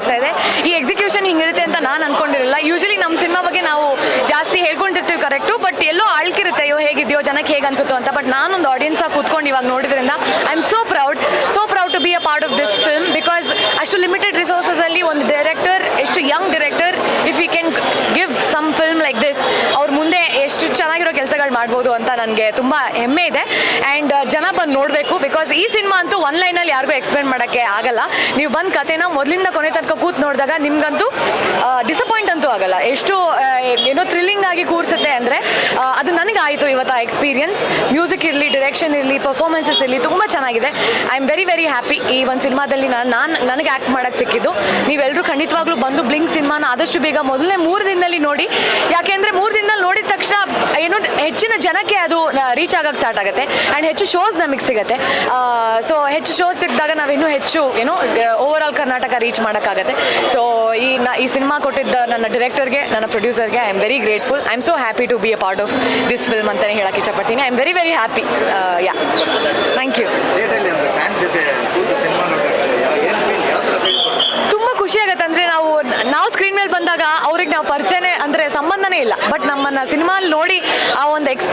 ಆಗ್ತಾ ಇದೆ. ಈ ಎಕ್ಸಿಕ್ಯೂಷನ್ ಹಿಂಗಿರುತ್ತೆ ಅಂತ ನಾನು ಅನ್ಕೊಂಡಿರಲಿಲ್ಲ. ಯೂಶಲಿ ನಮ್ಮ ಸಿನಿಮಾ ಬಗ್ಗೆ ನಾವು ಜಾಸ್ತಿ ಹೇಳ್ಕೊಂಡಿರ್ತೀವಿ ಕರೆಕ್ಟು ಬಟ್ ಎಲ್ಲೋ ಅಳ್ಕಿರುತ್ತೆ ಅಯ್ಯೋ ಹೇಗಿದೆಯೋ, ಜನಕ್ಕೆ ಹೇಗೆ ಅನ್ಸುತ್ತೋ ಅಂತ. ಬಟ್ ನಾನೊಂದು ಆಡಿಯನ್ಸ್ ಆಗಿ ಕೂತ್ಕೊಂಡು ಇವಾಗ ನೋಡಿದ್ರಿಂದ I am so proud so proud to be a part of this film because ಅಷ್ಟು ಲಿಮಿಟೆಡ್ ರಿಸೋರ್ಸಸ್ ಅಲ್ಲಿ ಒಂದು ಡೈರೆಕ್ಟರ್ ಎಷ್ಟು young director if you can give some film like this ಅವ್ರ ಮುಂದೆ ಎಷ್ಟು ಚೆನ್ನಾಗಿರೋ ಕೆಲಸಗಳು ಮಾಡ್ಬೋದು ಅಂತ ನನಗೆ ತುಂಬ ಹೆಮ್ಮೆ ಇದೆ. ಆ್ಯಂಡ್ ಜನ ಬಂದು ನೋಡಬೇಕು ಬಿಕಾಸ್ ಈ ಸಿನಿಮಾ ಅಂತೂ ಒನ್ ಲೈನಲ್ಲಿ ಯಾರಿಗೂ ಎಕ್ಸ್ಪ್ಲೇನ್ ಮಾಡೋಕ್ಕೆ ಆಗಲ್ಲ. ನೀವು ಬಂದು ಕಥೆನ ಮೊದಲಿಂದ ಕೊನೆ ತನಕ ಕೂತ್ ನೋಡಿದಾಗ ನಿಮ್ಗಂತೂ ಡಿಸಪಾಯಿಂಟ್ ಅಂತೂ ಆಗಲ್ಲ. ಎಷ್ಟು ಏನೋ ಥ್ರಿಲ್ಲಿಂಗ್ ಆಗಿ ಕೂರಿಸುತ್ತೆ ಅಂದರೆ ಅದು ನನಗೆ ಆಯಿತು ಇವತ್ತು ಆ ಎಕ್ಸ್ಪೀರಿಯನ್ಸ್ ಮ್ಯೂಸಿಕ್ ಇರಲಿ ಡಿರೆಕ್ಷನ್ ಇರಲಿ ಪರ್ಫಾರ್ಮೆನ್ಸಸ್ ಇರಲಿ, ತುಂಬ ಚೆನ್ನಾಗಿದೆ. I am very very happy ಈ ಒಂದು ಸಿನಿಮಾದಲ್ಲಿ ನಾನು ನಾನು, ನನಗೆ ಆ್ಯಕ್ಟ್ ಮಾಡೋಕ್ಕೆ ಸಿಕ್ಕಿದ್ದು. ನೀವೆಲ್ಲರೂ ಖಂಡಿತವಾಗ್ಲೂ ಬಂದು ಬ್ಲಿಂಕ್ ಸಿನಿಮಾನ ಆದಷ್ಟು ಬೇಗ ಮೊದಲನೇ ಮೂರು ದಿನದಲ್ಲಿ ನೋಡಿ. ಯಾಕೆಂದರೆ ಮೂರು ದಿನದಲ್ಲಿ ನೋಡಿದ ತಕ್ಷಣ ಏನು ಹೆಚ್ಚಿನ ಜನಕ್ಕೆ ಅದು ರೀಚ್ ಆಗೋಕ್ಕೆ ಸ್ಟಾರ್ಟ್ ಆಗುತ್ತೆ. ಆ್ಯಂಡ್ ಹೆಚ್ಚು ಶೋಸ್ ನಮಗೆ ಸಿಗುತ್ತೆ. ಸೊ ಹೆಚ್ಚು ಶೋಸ್ ಸಿಕ್ಕಿದಾಗ ನಾವು ಇನ್ನೂ ಹೆಚ್ಚು, ಏನು ಓವರ್ ಆಲ್ ಕರ್ನಾಟಕ ರೀಚ್ ಮಾಡೋಕ್ಕಾಗತ್ತೆ ಸೊ ಈ ನ, ಈ ಸಿನಿಮಾ ಕೊಟ್ಟಿದ್ದ ನನ್ನ ಡೈರೆಕ್ಟರ್ಗೆ ನನ್ನ ಪ್ರೊಡ್ಯೂಸರ್ಗೆ I am very grateful I am so happy to be a part of this film ಅಂತಲೇ ಹೇಳಕ್ಕೆ ಇಷ್ಟಪಡ್ತೀನಿ. I am very very happy yeah thank you ತುಂಬ ಖುಷಿ ಆಗುತ್ತೆ ಅಂದರೆ ನಾವು ನಾವು ಸ್ಕ್ರೀನ್ ಮೇಲೆ ಬಂದಾಗ ಅವ್ರಿಗೆ ನಾವು ಪರಿಚಯನೇ ಅಂದರೆ ಸಂಬಂಧನೇ ಇಲ್ಲ. ಬಟ್ ನಮ್ಮನ್ನು ಸಿನಿಮಾಲಿ ನೋಡಿ ಆ ಒಂದು ಎಕ್ಸ್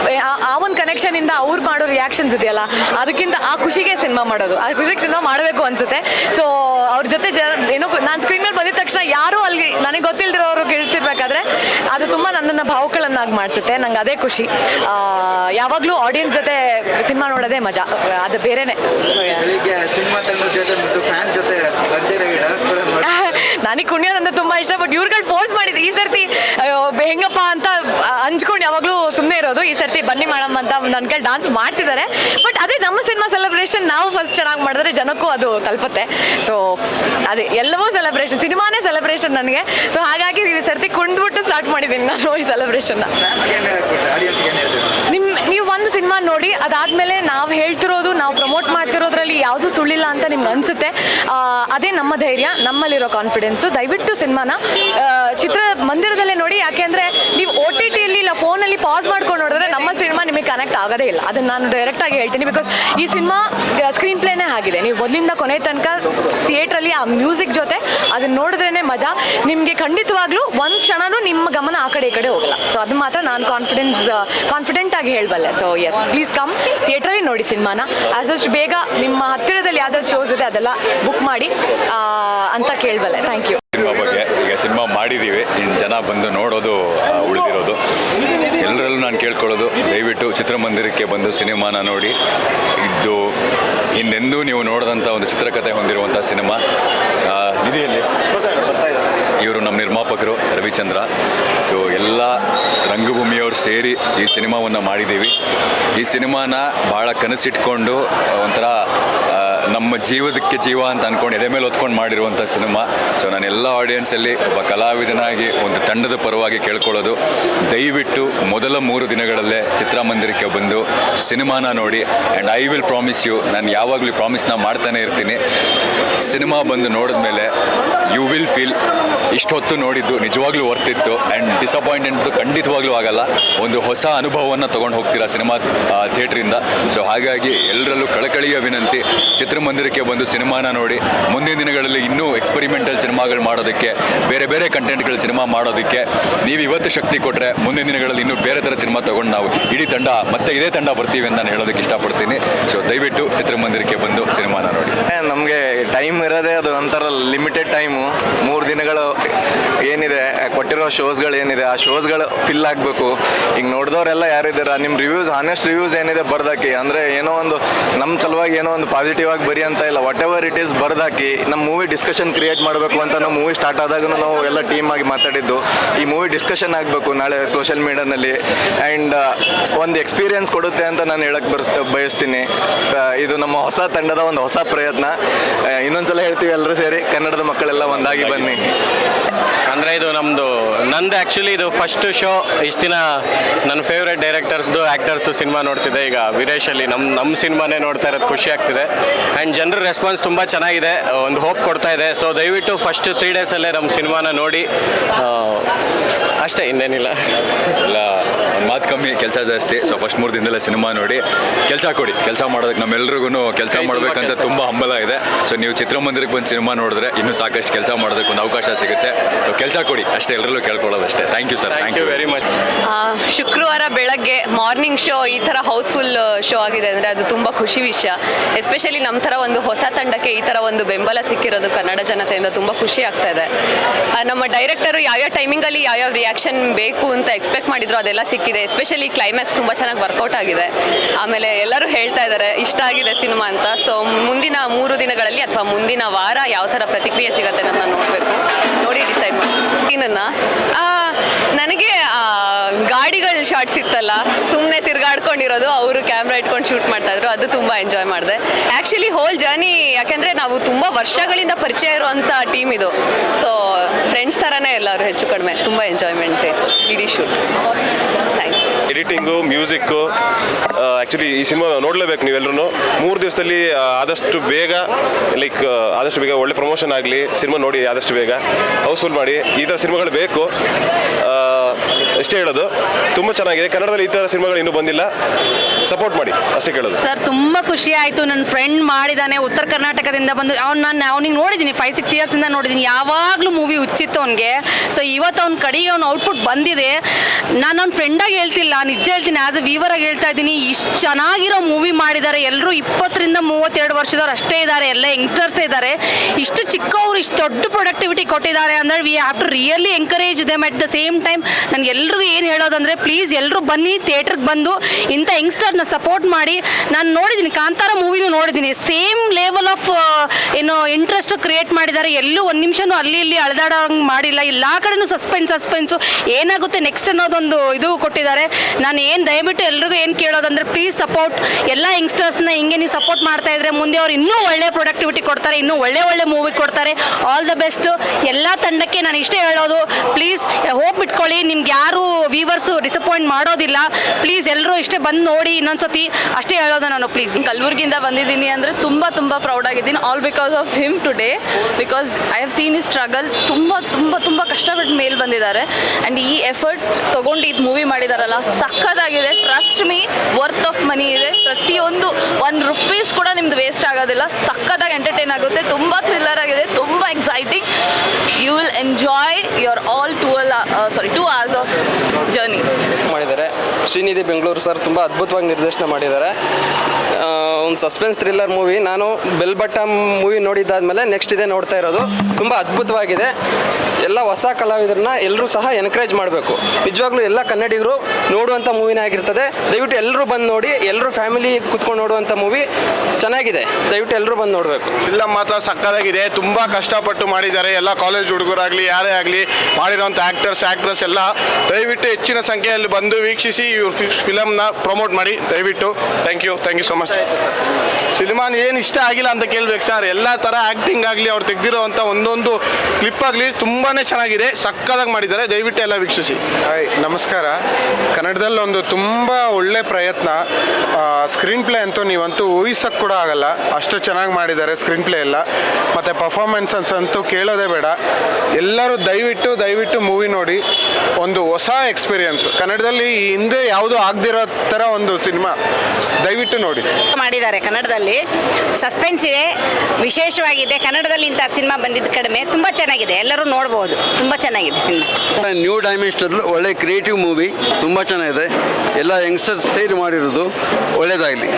ಆ ಒಂದು ಕನೆಕ್ಷನಿಂದ ಅವ್ರು ಮಾಡೋ ರಿಯಾಕ್ಷನ್ಸ್ ಇದೆಯಲ್ಲ ಅದಕ್ಕಿಂತ ಆ ಖುಷಿಗೆ ಸಿನಿಮಾ ಮಾಡೋದು. ಆ ಖುಷಿಗೆ ಸಿನಿಮಾ ಮಾಡಬೇಕು ಅನ್ಸುತ್ತೆ. ಸೊ ಅವ್ರ ಜೊತೆ ಜನ ಏನೋ ನಾನು ಸ್ಕ್ರೀನ್ ಮೇಲೆ ಬಂದಿದ ತಕ್ಷಣ ಯಾರು ಅಲ್ಲಿ ನನಗೆ ಗೊತ್ತಿಲ್ದಿರೋರು ಕೇಳಿಸಿರ್ಬೇಕಾದ್ರೆ ಅದು ತುಂಬ ನನ್ನನ್ನು ಭಾವುಕಳನ್ನಾಗಿ ಮಾಡಿಸುತ್ತೆ. ನಂಗೆ ಅದೇ ಖುಷಿ. ಯಾವಾಗಲೂ ಆಡಿಯನ್ಸ್ ಜೊತೆ ಸಿನಿಮಾ ನೋಡೋದೇ ಮಜಾ. ಅದು ಬೇರೆನೇ. ನನಗೆ ಕುಣಿಯೋದಂದ್ರೆ ತುಂಬ ಇಷ್ಟ ಬಟ್ ಇವ್ರುಗಳು ಫೋರ್ಸ್ ಮಾಡಿದ್ದು ಈ ಸರ್ತಿ ಹೆಂಗಪ್ಪ ಅಂತ ಸುಮ್ಮನೆ ಇರೋದು ಈ ಸರ್ತಿ ಬನ್ನಿ ಮಾಡಮ್ಮ ಅಂತ ನನ್ನ ಕೈ ಡಾನ್ಸ್ ಮಾಡ್ತಿದ್ದಾರೆ ಬಟ್ ಅದೇ ನಮ್ಮ ಸಿನಿಮಾ ಸೆಲೆಬ್ರೇಷನ್ ನಾವು ಫಸ್ಟ್ ಚೆನ್ನಾಗಿ ಮಾಡಿದ್ರೆ ಜನಕ್ಕೂ ಅದು ತಲುಪುತ್ತೆ. ಸೊ ಅದೇ ಎಲ್ಲವೂ ಸೆಲೆಬ್ರೇಷನ್ ಸಿನಿಮಾನೇ ಸೆಲೆಬ್ರೇಷನ್ ನನಗೆ. ಸೊ ಹಾಗಾಗಿ ಈ ಸರ್ತಿ ಕುಂಡ್ಬಿಟ್ಟು ಸ್ಟಾರ್ಟ್ ಮಾಡಿದ್ದೀನಿ ನಾನು ಈ ಸೆಲೆಬ್ರೇಷನ್ನ ನಿಮ್ಮ ನೀವು ಒಂದು ಸಿನಿಮಾ ನೋಡಿ ಅದಾದಮೇಲೆ ನಾವು ಹೇಳ್ತಿರೋದು, ನಾವು ಪ್ರಮೋಟ್ ಮಾಡ್ತಿರೋದ್ರಲ್ಲಿ ಯಾವುದು ಸುಳ್ಳಿಲ್ಲ ಅಂತ ನಿಮ್ಗೆ ಅನಿಸುತ್ತೆ. ಅದೇ ನಮ್ಮ ಧೈರ್ಯ, ನಮ್ಮಲ್ಲಿರೋ ಕಾನ್ಫಿಡೆನ್ಸು ದಯವಿಟ್ಟು ಸಿನಿಮಾನ ಚಿತ್ರ ಮಂದಿರದಲ್ಲೇ ನೋಡಿ. ಯಾಕೆಂದರೆ ನೀವು ಓ ಟಿ ಟಿಯಲ್ಲಿ ಇಲ್ಲ ಫೋನಲ್ಲಿ ಪಾಸ್ ಮಾಡ್ಕೊಂಡು ನೋಡಿದ್ರೆ ನಮ್ಮ ಸಿನಿಮಾ ನಿಮಗೆ ಕನೆಕ್ಟ್ ಆಗೋದೇ ಇಲ್ಲ. ಅದನ್ನು ನಾನು ಡೈರೆಕ್ಟಾಗಿ ಹೇಳ್ತೀನಿ ಬಿಕಾಸ್ ಈ ಸಿನಿಮಾ ಸ್ಕ್ರೀನ್ ಪ್ಲೇನೇ ಆಗಿದೆ. ನೀವು ಮೊದಲಿಂದ ಕೊನೆ ತನಕ ಥಿಯೇಟ್ರಲ್ಲಿ ಆ ಮ್ಯೂಸಿಕ್ ಜೊತೆ ಅದನ್ನ ನೋಡಿದ್ರೇ ಮಜಾ. ನಿಮಗೆ ಖಂಡಿತವಾಗ್ಲೂ ಒಂದು ಕ್ಷಣನೂ ನಿಮ್ಮ ಗಮನ ಆ ಕಡೆ, ಈ ಕಡೆ ಹೋಗಲ್ಲ. ಸೊ ಅದು ಮಾತ್ರ ನಾನು ಕಾನ್ಫಿಡೆನ್ಸ್ ಕಾನ್ಫಿಡೆಂಟ್ ಆಗಿ ಹೇಳಬಲ್ಲೆ. ಸೊ ಎಸ್ ಪ್ಲೀಸ್ ಕಮ್ ಥಿಯೇಟ್ರಲ್ಲಿ ನೋಡಿ ಸಿನಿಮಾನ. ಆದಷ್ಟು ಬೇಗ ನಿಮ್ಮ ಹತ್ತಿರದಲ್ಲಿ ಯಾವ್ದಾದ್ರು ಚೋಸ್ ಇದೆ, ಅದೆಲ್ಲ ಬುಕ್ ಮಾಡಿ ಅಂತ ಕೇಳಬಲ್ಲೆ. ಥ್ಯಾಂಕ್ ಯು ಸಿನಿಮಾ ಬಗ್ಗೆ ಈಗ ಸಿನಿಮಾ ಮಾಡಿದ್ದೀವಿ ಇನ್ನು ಜನ ಬಂದು ನೋಡೋದು ಉಳಿದಿರೋದು. ಎಲ್ಲರಲ್ಲೂ ನಾನು ಕೇಳ್ಕೊಳ್ಳೋದು, ದಯವಿಟ್ಟು ಚಿತ್ರಮಂದಿರಕ್ಕೆ ಬಂದು ಸಿನಿಮಾನ ನೋಡಿ. ಇದು ಇನ್ನೆಂದೂ ನೀವು ನೋಡಿದಂಥ ಒಂದು ಚಿತ್ರಕಥೆ ಹೊಂದಿರುವಂಥ ಸಿನಿಮಾ. ನಿಧಿಯಲ್ಲಿ ಇವರು ನಮ್ಮ ನಿರ್ಮಾಪಕರು. ರವಿಚಂದ್ರ. ಸೊ ಎಲ್ಲ ರಂಗಭೂಮಿಯವರು ಸೇರಿ ಈ ಸಿನಿಮಾವನ್ನು ಮಾಡಿದ್ದೀವಿ. ಈ ಸಿನಿಮಾನ ಭಾಳ ಕನಸಿಟ್ಕೊಂಡು ಒಂಥರ ನಮ್ಮ ಜೀವದಕ್ಕೆ ಜೀವ ಅಂತ ಅಂದ್ಕೊಂಡು ಎದೆ ಮೇಲೆ ಹೊತ್ಕೊಂಡು ಮಾಡಿರುವಂಥ ಸಿನಿಮಾ. ಸೊ ನಾನು ಎಲ್ಲ ಆಡಿಯನ್ಸಲ್ಲಿ ಒಬ್ಬ ಕಲಾವಿದನಾಗಿ ಒಂದು ತಂಡದ ಪರವಾಗಿ ಕೇಳ್ಕೊಳ್ಳೋದು. ದಯವಿಟ್ಟು ಮೊದಲ ಮೂರು ದಿನಗಳಲ್ಲೇ ಚಿತ್ರಮಂದಿರಕ್ಕೆ ಬಂದು ಸಿನಿಮಾನ ನೋಡಿ. And I will promise you ನಾನು ಯಾವಾಗಲೂ ಪ್ರಾಮಿಸ್ನ ಮಾಡ್ತಾನೆ ಇರ್ತೀನಿ. ಸಿನಿಮಾ ಬಂದು ನೋಡಿದ ಮೇಲೆ ಯು ವಿಲ್ ಫೀಲ್ ಇಷ್ಟೊತ್ತು ನೋಡಿದ್ದು ನಿಜವಾಗ್ಲೂ ವರ್ತಿತ್ತು ಆ್ಯಂಡ್ ಡಿಸಪಾಯಿಂಟ್ಮೆಂಟ್ ಖಂಡಿತವಾಗ್ಲೂ ಆಗಲ್ಲ. ಒಂದು ಹೊಸ ಅನುಭವವನ್ನು ತೊಗೊಂಡು ಹೋಗ್ತೀರಾ ಸಿನಿಮಾ ಥಿಯೇಟ್ರಿಂದ ಸೊ ಹಾಗಾಗಿ ಎಲ್ಲರಲ್ಲೂ ಕಳಕಳಿಯ ವಿನಂತಿ ಚಿತ್ರಮಂದಿರಕ್ಕೆ ಬಂದು ಸಿನಿಮಾನ ನೋಡಿ, ಮುಂದಿನ ದಿನಗಳಲ್ಲಿ ಇನ್ನೂ ಎಕ್ಸ್ಪೆರಿಮೆಂಟಲ್ ಸಿನಿಮಾಗಳು ಮಾಡೋದಕ್ಕೆ, ಬೇರೆ ಬೇರೆ ಕಂಟೆಂಟ್ಗಳ ಸಿನಿಮಾ ಮಾಡೋದಕ್ಕೆ ನೀವು ಇವತ್ತು ಶಕ್ತಿ ಕೊಟ್ಟರೆ ಮುಂದಿನ ದಿನಗಳಲ್ಲಿ ಇನ್ನೂ ಬೇರೆ ಥರ ಸಿನಿಮಾ ತೊಗೊಂಡು ನಾವು ಇಡೀ ತಂಡ, ಮತ್ತೆ ಇದೇ ತಂಡ ಬರ್ತೀವಿ ಅಂತ ನಾನು ಹೇಳೋದಕ್ಕೆ ಇಷ್ಟಪಡ್ತೀನಿ. ಸೊ ದಯವಿಟ್ಟು ಚಿತ್ರಮಂದಿರಕ್ಕೆ ಬಂದು ಸಿನಿಮಾನ ನೋಡಿ. ನಮಗೆ ಟೈಮ್ ಇರೋದೇ ಅದು ಒಂಥರ ಲಿಮಿಟೆಡ್ ಟೈಮು ಮೂರು ದಿನಗಳು ಏನಿದೆ, ಕೊಟ್ಟಿರೋ ಶೋಸ್ಗಳು ಏನಿದೆ, ಆ ಶೋಸ್ಗಳು ಫಿಲ್ ಆಗಬೇಕು. ಈಗ ನೋಡಿದವರೆಲ್ಲ ಯಾರಿದ್ದೀರಾ, ನಿಮ್ಮ ರಿವ್ಯೂಸ್ ಆನೆಸ್ಟ್ ರಿವ್ಯೂಸ್ ಏನಿದೆ ಬರ್ದಾಕಿ ಅಂದರೆ ಏನೋ ಒಂದು ನಮ್ಮ ಸಲುವಾಗಿ ಏನೋ ಒಂದು ಪಾಸಿಟಿವ್ ಆಗಿ ಬರಿ ಅಂತ ಇಲ್ಲ. ವಾಟ್ ಎವರ್ ಇಟ್ ಈಸ್ ಬರ್ದಾಕಿ ನಮ್ಮ ಮೂವಿ ಡಿಸ್ಕಷನ್ ಕ್ರಿಯೇಟ್ ಮಾಡಬೇಕು ಅಂತ ನಾವು ಮೂವಿ ಸ್ಟಾರ್ಟ್ ಆದಾಗ ನಾವು ಎಲ್ಲ ಟೀಮ್ ಆಗಿ ಮಾತಾಡಿದ್ದು. ಈ ಮೂವಿ ಡಿಸ್ಕಷನ್ ಆಗಬೇಕು ನಾಳೆ ಸೋಷಿಯಲ್ ಮೀಡಿಯಾನಲ್ಲಿ ಆ್ಯಂಡ್ ಒಂದು ಎಕ್ಸ್ಪೀರಿಯನ್ಸ್ ಕೊಡುತ್ತೆ ಅಂತ ನಾನು ಹೇಳಕ್ ಬರ್ಸ್ ಬಯಸ್ತೀನಿ. ಇದು ನಮ್ಮ ಹೊಸ ತಂಡದ ಒಂದು ಹೊಸ ಪ್ರಯತ್ನ. ಆ, ಇನ್ನೊಂದ್ಸಲ ಹೇಳ್ತೀವಿ ಎಲ್ಲರೂ ಸೇರಿ. ಕನ್ನಡದ ಮಕ್ಕಳೆಲ್ಲ ಒಂದಾಗಿ ಬನ್ನಿ. ಅಂದರೆ ಇದು ನಮ್ಮದು ನಂದು ಆ್ಯಕ್ಚುಲಿ ಇದು ಫಸ್ಟ್ ಶೋ ಇಷ್ಟು ದಿನ ನನ್ನ ಫೇವ್ರೆಟ್ ಡೈರೆಕ್ಟರ್ಸ್ದು ಆ್ಯಕ್ಟರ್ಸ್ದು ಸಿನಿಮಾ ನೋಡ್ತಿದ್ದೆ. ಈಗ ವಿದೇಶಲ್ಲಿ ನಮ್ಮ ನಮ್ಮ ಸಿನಿಮಾನೇ ನೋಡ್ತಾ ಇರೋದು ಖುಷಿ ಆಗ್ತಿದೆ. ಆ್ಯಂಡ್ ಜನರ ರೆಸ್ಪಾನ್ಸ್ ತುಂಬ ಚೆನ್ನಾಗಿದೆ. ಒಂದು ಹೋಪ್ ಕೊಡ್ತಾ ಇದೆ. ಸೊ ದಯವಿಟ್ಟು ಫಸ್ಟ್ ತ್ರೀ ಡೇಸಲ್ಲೇ ನಮ್ಮ ಸಿನಿಮಾನ ನೋಡಿ. ಅಷ್ಟೇ, ಇನ್ನೇನಿಲ್ಲ. ಎಲ್ಲ ಮಾತು ಕಮ್ಮಿ ಕೆಲಸ ಜಾಸ್ತಿ. ಸೊ ಫಸ್ಟ್ ಮೂರು ದಿನದಲ್ಲೇ ಸಿನಿಮಾ ನೋಡಿ ಕೆಲಸ ಕೊಡಿ. ಕೆಲಸ ಮಾಡೋದಕ್ಕೆ ನಮ್ಮೆಲ್ರಿಗೂ ಕೆಲಸ ಮಾಡಬೇಕಂತ ತುಂಬ ಹಂಬಲ ಇದೆ. ಸೊ ನೀವು ಚಿತ್ರಮಂದಿರಕ್ಕೆ ಬಂದು ಸಿನಿಮಾ ನೋಡಿದ್ರೆ ಇನ್ನೂ ಸಾಕಷ್ಟು ಕೆಲಸ ಮಾಡೋದಕ್ಕೆ ಒಂದು ಅವಕಾಶ ಸಿಗುತ್ತೆ. ಸೊ ಕೆಲಸ ಕೊಡಿ. ಅಷ್ಟೇ ಎಲ್ಲರಲ್ಲೂ ಕೇಳ್ಕೊಳ್ಳೋದು ಅಷ್ಟೇ thank you sir thank you very much ಶುಕ್ರವಾರ ಬೆಳಗ್ಗೆ ಮಾರ್ನಿಂಗ್ ಶೋ ಈ ಥರ ಹೌಸ್ಫುಲ್ ಶೋ ಆಗಿದೆ ಅಂದರೆ ಅದು ತುಂಬ ಖುಷಿ ವಿಷಯ. ಎಸ್ಪೆಷಲಿ ನಮ್ಮ ಥರ ಒಂದು ಹೊಸ ತಂಡಕ್ಕೆ ಈ ಥರ ಒಂದು ಬೆಂಬಲ ಸಿಕ್ಕಿರೋದು ಕನ್ನಡ ಜನತೆಯಿಂದ ತುಂಬ ಖುಷಿ ಆಗ್ತಾ ಇದೆ. ನಮ್ಮ ಡೈರೆಕ್ಟರು ಯಾವ್ಯಾವ ಟೈಮಿಂಗಲ್ಲಿ ಯಾವ್ಯಾವ ರಿಯಾಕ್ಷನ್ ಬೇಕು ಅಂತ ಎಕ್ಸ್ಪೆಕ್ಟ್ ಮಾಡಿದ್ರು ಅದೆಲ್ಲ ಸಿಕ್ಕಿದೆ. ಎಸ್ಪೆಷಲಿ ಕ್ಲೈಮ್ಯಾಕ್ಸ್ ತುಂಬ ಚೆನ್ನಾಗಿ ವರ್ಕೌಟ್ ಆಗಿದೆ. ಆಮೇಲೆ ಎಲ್ಲರೂ ಹೇಳ್ತಾ ಇದ್ದಾರೆ ಇಷ್ಟ ಆಗಿದೆ ಸಿನಿಮಾ ಅಂತ. ಸೊ ಮುಂದಿನ ಮೂರು ದಿನಗಳಲ್ಲಿ ಅಥವಾ ಮುಂದಿನ ವಾರ ಯಾವ ಥರ ಪ್ರತಿಕ್ರಿಯೆ ಸಿಗುತ್ತೆ ನನ್ನ ನೋಡಬೇಕು. ನೋಡಿ ಡಿಸೈಡ್ ಮಾಡಿ. ನನಗೆ ಗಾಡಿಗಳ ಶಾರ್ಟ್ಸ್ ಇತ್ತಲ್ಲ ಸುಮ್ಮನೆ ತಿರ್ಗಾಡ್ಕೊಂಡಿರೋದು ಅವರು ಕ್ಯಾಮ್ರಾ ಇಟ್ಕೊಂಡು ಶೂಟ್ ಮಾಡ್ತಾ ಇದ್ರು. ಅದು ತುಂಬ ಎಂಜಾಯ್ ಮಾಡಿದೆ. ಆ್ಯಕ್ಚುಲಿ ಹೋಲ್ ಜರ್ನಿ ಯಾಕೆಂದರೆ ನಾವು ತುಂಬ ವರ್ಷಗಳಿಂದ ಪರಿಚಯ ಇರುವಂತ ಟೀಮ್ ಇದು. ಸೊ ಫ್ರೆಂಡ್ಸ್ ಥರನೇ ಎಲ್ಲರೂ ಹೆಚ್ಚು ಕಡಿಮೆ. ತುಂಬ ಎಂಜಾಯ್ಮೆಂಟ್ ಇತ್ತು. ಇಡೀ ಶೂಟ್ ಎಡಿಟಿಂಗು ಮ್ಯೂಸಿಕ್ಕು ಆ್ಯಕ್ಚುಲಿ ಈ ಸಿನಿಮಾ ನೋಡಲೇಬೇಕು ನೀವೆಲ್ಲರೂ ಮೂರು ದಿವಸದಲ್ಲಿ ಆದಷ್ಟು ಬೇಗ ಲೈಕ್ ಆದಷ್ಟು ಬೇಗ ಒಳ್ಳೆ ಪ್ರಮೋಷನ್ ಆಗಲಿ ಸಿನಿಮಾ ನೋಡಿ ಆದಷ್ಟು ಬೇಗ. ಹೌಸ್ಫುಲ್ ಮಾಡಿ, ಈ ಥರ ಸಿನಿಮಾಗಳು ಬೇಕು. ಎಷ್ಟೇ ಹೇಳೋದು. ತುಂಬ ಚೆನ್ನಾಗಿದೆ. ಕನ್ನಡದಲ್ಲಿ ಈ ಥರ ಸಿನಿಮಾಗಳು ಇನ್ನೂ ಬಂದಿಲ್ಲ. ಸಪೋರ್ಟ್ ಮಾಡಿ. ಅಷ್ಟೇ ಕೇಳೋದು. ಸರ್, ತುಂಬ ಖುಷಿ ಆಯಿತು. ನನ್ನ ಫ್ರೆಂಡ್ ಮಾಡಿದ್ದಾನೆ ಉತ್ತರ ಕರ್ನಾಟಕದಿಂದ ಬಂದು ಅವ್ನು ನಾನು ಅವ್ನಿಗೆ ನೋಡಿದ್ದೀನಿ ಫೈವ್ ಸಿಕ್ಸ್ ಇಯರ್ಸಿಂದ ನೋಡಿದ್ದೀನಿ ಯಾವಾಗಲೂ ಮೂವಿ ಹುಚ್ಚಿತ್ತು ಅವನಿಗೆ. ಸೊ ಇವತ್ತು ಅವ್ನ ಕಡೆಗೆ ಅವ್ನ ಔಟ್ಪುಟ್ ಬಂದಿದೆ. ನಾನು ಅವ್ನ ಫ್ರೆಂಡಾಗಿ ಹೇಳ್ತಿಲ್ಲ. ನಿಜ ಹೇಳ್ತೀನಿ. ಆ್ಯಸ್ ಅ ವೀವರಾಗಿ ಹೇಳ್ತಾ ಇದ್ದೀನಿ. ಇಷ್ಟು ಚೆನ್ನಾಗಿರೋ ಮೂವಿ ಮಾಡಿದ್ದಾರೆ ಎಲ್ಲರೂ ಇಪ್ಪತ್ತರಿಂದ ಮೂವತ್ತೆರಡು ವರ್ಷದವ್ರು ಅಷ್ಟೇ ಇದ್ದಾರೆ ಎಲ್ಲ ಯಂಗ್ಸ್ಟರ್ಸ್ ಇದ್ದಾರೆ ಇಷ್ಟು ಚಿಕ್ಕವರು, ಇಷ್ಟು ದೊಡ್ಡ ಪ್ರೊಡಕ್ಟಿವಿಟಿ ಕೊಟ್ಟಿದ್ದಾರೆ ಅಂದರೆ we have to really encourage them at the same time ನನಗೆ ಎಲ್ರಿಗೂ ಏನು ಹೇಳೋದಂದರೆ ಪ್ಲೀಸ್ ಎಲ್ಲರೂ ಬನ್ನಿ ಥಿಯೇಟ್ರಿಗೆ ಬಂದು ಇಂಥ ಯಂಗ್ಸ್ಟರ್ನ ಸಪೋರ್ಟ್ ಮಾಡಿ. ನಾನು ನೋಡಿದ್ದೀನಿ ಕಾಂತಾರ ಮೂವಿನೂ ನೋಡಿದ್ದೀನಿ ಸೇಮ್ ಲೆವೆಲ್ ಆಫ್ ಏನು ಇಂಟ್ರೆಸ್ಟ್ ಕ್ರಿಯೇಟ್ ಮಾಡಿದ್ದಾರೆ ಎಲ್ಲೂ ಒಂದು ನಿಮಿಷನೂ ಅಲ್ಲಿ ಇಲ್ಲಿ ಅಳೆದಾಡೋಂಗೆ ಮಾಡಿಲ್ಲ. ಎಲ್ಲ ಕಡೆಯೂ ಸಸ್ಪೆನ್ಸ್ ಸಸ್ಪೆನ್ಸು ಏನಾಗುತ್ತೆ ನೆಕ್ಸ್ಟ್ ಅನ್ನೋದೊಂದು ಇದು ಕೊಟ್ಟಿದ್ದಾರೆ. ನಾನು ಏನು ದಯವಿಟ್ಟು ಎಲ್ರಿಗೂ ಏನು ಕೇಳೋದಂದ್ರೆ ಪ್ಲೀಸ್ ಸಪೋರ್ಟ್ ಎಲ್ಲ ಯಂಗ್ಸ್ಟರ್ಸ್ನ ಹಿಂಗೆ ನೀವು ಸಪೋರ್ಟ್ ಮಾಡ್ತಾ ಇದ್ರೆ ಮುಂದೆ ಅವ್ರು ಇನ್ನೂ ಒಳ್ಳೆ ಪ್ರೊಡಕ್ಟಿವಿಟಿ ಕೊಡ್ತಾರೆ, ಇನ್ನೂ ಒಳ್ಳೆ ಒಳ್ಳೆ ಮೂವಿ ಕೊಡ್ತಾರೆ. ಆಲ್ ದ ಬೆಸ್ಟ್ ಎಲ್ಲ ತಂಡಕ್ಕೆ ನಾನು ಇಷ್ಟೇ ಹೇಳೋದು. ಪ್ಲೀಸ್ ಹೋಪ್ ಇಟ್ಕೊಳ್ಳಿ. ನಿಮ್ಗೆ ಯಾರು ವೀವರ್ಸು ಡಿಸಪಾಯಿಂಟ್ ಮಾಡೋದಿಲ್ಲ. ಪ್ಲೀಸ್ ಎಲ್ಲರೂ ಇಷ್ಟೇ ಬಂದು ನೋಡಿ ಇನ್ನೊಂದ್ಸತಿ ಅಷ್ಟೇ ಹೇಳೋದು ನಾನು ಪ್ಲೀಸ್ ಕಲ್ಬುರ್ಗಿಂದ ಬಂದಿದ್ದೀನಿ ಅಂದರೆ ತುಂಬ ತುಂಬ ಪ್ರೌಡ್ ಆಗಿದ್ದೀನಿ all because of him today because I have seen ಈ ಸ್ಟ್ರಗಲ್ ತುಂಬ ತುಂಬ ತುಂಬ ಕಷ್ಟಪಟ್ಟು ಮೇಲ್ ಬಂದಿದ್ದಾರೆ. ಆ್ಯಂಡ್ ಈ ಎಫರ್ಟ್ ತೊಗೊಂಡು ಈ ಮೂವಿ ಮಾಡಿದಾರಲ್ಲ ಸಕ್ಕತ್ತಾಗಿದೆ trust me worth of money ಇದೆ. ಪ್ರತಿಯೊಂದು ಒನ್ ರುಪೀಸ್ ಕೂಡ ನಿಮ್ದು ವೇಸ್ಟ್ ಆಗೋದಿಲ್ಲ. ಸಕ್ಕತ್ತಾಗಿ ಎಂಟರ್ಟೈನ್ ಆಗುತ್ತೆ. ತುಂಬ ಥ್ರಿಲ್ಲರ್ ಆಗಿದೆ. ತುಂಬ exciting you will enjoy your all two sorry two hours of journey ಮಾಡಿದ್ದಾರೆ. ಶ್ರೀನಿಧಿ ಬೆಂಗಳೂರು ಸರ್, ತುಂಬ ಅದ್ಭುತವಾಗಿ ನಿರ್ದೇಶನ ಮಾಡಿದ್ದಾರೆ. ಒಂದು ಸಸ್ಪೆನ್ಸ್ ಥ್ರಿಲ್ಲರ್ ಮೂವಿ ನಾನು ಬೆಲ್ ಬಟ್ಟಮ್ ಮೂವಿ ನೋಡಿದ್ದಾದ್ಮೇಲೆ ನೆಕ್ಸ್ಟ್ ಇದೇ ನೋಡ್ತಾ ಇರೋದು. ತುಂಬ ಅದ್ಭುತವಾಗಿದೆ. ಎಲ್ಲ ಹೊಸ ಕಲಾವಿದರನ್ನ ಎಲ್ಲರೂ ಸಹ ಎನ್ಕರೇಜ್ ಮಾಡಬೇಕು. ನಿಜವಾಗ್ಲೂ ಎಲ್ಲ ಕನ್ನಡಿಗರು ನೋಡುವಂಥ ಮೂವಿನ ಆಗಿರ್ತದೆ. ದಯವಿಟ್ಟು ಎಲ್ಲರೂ ಬಂದು ನೋಡಿ ಎಲ್ಲರೂ ಫ್ಯಾಮಿಲಿ ಕುತ್ಕೊಂಡು ನೋಡುವಂಥ ಮೂವಿ ಚೆನ್ನಾಗಿದೆ. ದಯವಿಟ್ಟು ಎಲ್ಲರೂ ಬಂದು ನೋಡಬೇಕು. ಫಿಲಮ್ ಮಾತ್ರ ಸಕ್ಕತ್ತಾಗಿದೆ. ತುಂಬ ಕಷ್ಟಪಟ್ಟು ಮಾಡಿದ್ದಾರೆ. ಎಲ್ಲ ಕಾಲೇಜ್ ಹುಡುಗರಾಗಲಿ, ಯಾರೇ ಆಗಲಿ, ಮಾಡಿರೋಂಥ ಆ್ಯಕ್ಟರ್ಸ್ ಆ್ಯಕ್ಟ್ರೆಸ್ ಎಲ್ಲ ದಯವಿಟ್ಟು ಹೆಚ್ಚಿನ ಸಂಖ್ಯೆಯಲ್ಲಿ ಬಂದು ವೀಕ್ಷಿಸಿ ಇವ್ರ ಫಿಲಮ್ನ ಪ್ರಮೋಟ್ ಮಾಡಿ. ದಯವಿಟ್ಟು. Thank you thank you so much cinema ಏನು ಇಷ್ಟ ಆಗಿಲ್ಲ ಅಂತ ಕೇಳ್ಬೇಕು ಸರ್ ಎಲ್ಲ ಥರ ಆ್ಯಕ್ಟಿಂಗ್ ಆಗಲಿ ಅವ್ರು ತೆಗೆದಿರೋವಂಥ ಒಂದೊಂದು ಕ್ಲಿಪ್ ಆಗಲಿ ತುಂಬಾ ಚೆನ್ನಾಗಿದೆ. ಸಕ್ಕದಾಗಿ ಮಾಡಿದ್ದಾರೆ. ದಯವಿಟ್ಟು ಎಲ್ಲ ವೀಕ್ಷಿಸಿ. ಹಾಯ್ ನಮಸ್ಕಾರ. ಕನ್ನಡದಲ್ಲಿ ಒಂದು ತುಂಬ ಒಳ್ಳೆ ಪ್ರಯತ್ನ. ಸ್ಕ್ರೀನ್ ಪ್ಲೇ ಅಂತೂ ನೀವಂತೂ ಊಹಿಸೋಕ್ಕೆ ಕೂಡ ಆಗಲ್ಲ. ಅಷ್ಟು ಚೆನ್ನಾಗಿ ಮಾಡಿದ್ದಾರೆ ಸ್ಕ್ರೀನ್ ಪ್ಲೇ ಎಲ್ಲ. ಮತ್ತು ಪರ್ಫಾರ್ಮೆನ್ಸಸ್ ಅಂತೂ ಕೇಳೋದೇ ಬೇಡ. ಎಲ್ಲರೂ ದಯವಿಟ್ಟು ದಯವಿಟ್ಟು ಮೂವಿ ನೋಡಿ. ಒಂದು ಹೊಸ ಎಕ್ಸ್ಪೀರಿಯನ್ಸ್ ಕನ್ನಡದಲ್ಲಿ ಈ ಹಿಂದೆ ಯಾವುದೂ ಆಗದಿರೋ ಥರ ಒಂದು ಸಿನಿಮಾ. ದಯವಿಟ್ಟು ನೋಡಿ. ಮಾಡಿದ್ದಾರೆ ಕನ್ನಡದಲ್ಲಿ. ಸಸ್ಪೆನ್ಸ್ ಇದೆ, ವಿಶೇಷವಾಗಿದೆ. ಕನ್ನಡದಲ್ಲಿ ಇಂಥ ಸಿನಿಮಾ ಬಂದಿದ್ದು ಕಡಿಮೆ. ತುಂಬ ಚೆನ್ನಾಗಿದೆ. ಎಲ್ಲರೂ ನೋಡ್ಬೋದು. ತುಂಬ ಚೆನ್ನಾಗಿದೆ ಸಿನಿಮಾ. ನ್ಯೂ ಡೈಮೆನ್ಷನಲ್ ಒಳ್ಳೆ ಕ್ರಿಯೇಟಿವ್ ಮೂವಿ ತುಂಬ ಚೆನ್ನಾಗಿದೆ. ಎಲ್ಲ ಯಂಗ್ಸ್ಟರ್ಸ್ ಸೇರಿ ಮಾಡಿರೋದು ಒಳ್ಳೆಯದಾಗಲಿ